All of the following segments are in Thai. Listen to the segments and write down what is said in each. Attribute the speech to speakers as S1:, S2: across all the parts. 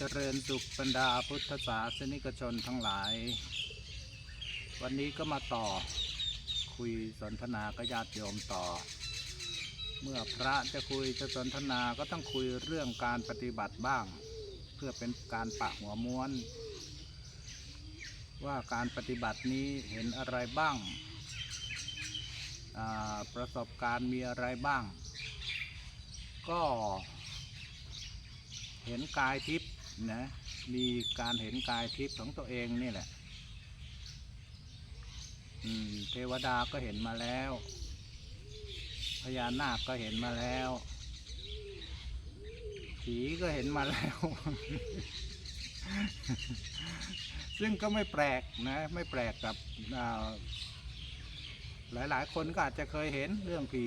S1: เจริญสุขบรรดาพุทธศาสนิกชนทั้งหลาย วันนี้ก็มาต่อคุยสนทนากับญาติโยมต่อ เมื่อพระจะคุยจะสนทนาก็ต้องคุยเรื่องการปฏิบัติบ้าง เพื่อเป็นการปะหัวม้วน ว่าการปฏิบัตินี้เห็นอะไรบ้างาประสบการณ์มีอะไรบ้าง ก็เห็นกายทิพย์ นะมีการเห็นกายทิพย์ของตัวเองนี่แหละอืมเทวดาก็เห็นมาแล้ว พญานาคก็เห็นมาแล้ว ผีก็เห็นมาแล้ว ซึ่งก็ไม่แปลกนะ ไม่แปลกกับอ่าหลายๆ คนก็อาจจะเคยเห็นเรื่องผี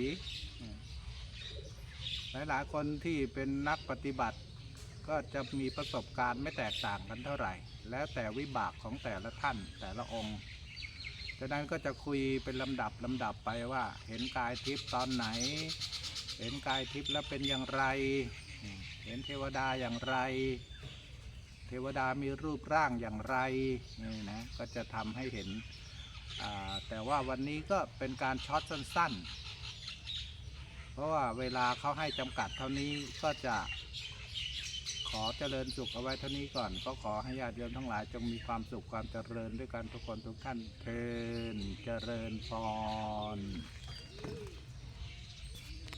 S1: หลายๆ คนที่เป็นนักปฏิบัติ ก็จะมีประสบการณ์ไม่แตกต่างกันเท่าไหร่ แล้วแต่วิบากของแต่ละท่านแต่ละองค์ดังนั้นก็จะคุยเป็นลำดับลำดับไปว่า เห็นกายทิพย์ตอนไหน เห็นกายทิพย์แล้วเป็นอย่างไร เห็นเทวดาอย่างไร เทวดามีรูปร่างอย่างไรนี่นะก็จะทำให้เห็น แต่ว่าวันนี้ก็เป็นการช็อตสั้น ๆ เพราะว่าเวลาเขาให้จำกัดเท่านี้ก็จะ ขอเจริญสุขเอาไว้เท่านี้ก่อน ก็ขอให้ญาติโยมทั้งหลายจงมีความสุขความเจริญด้วยกันทุกคนทุกท่านเทินเจริญพร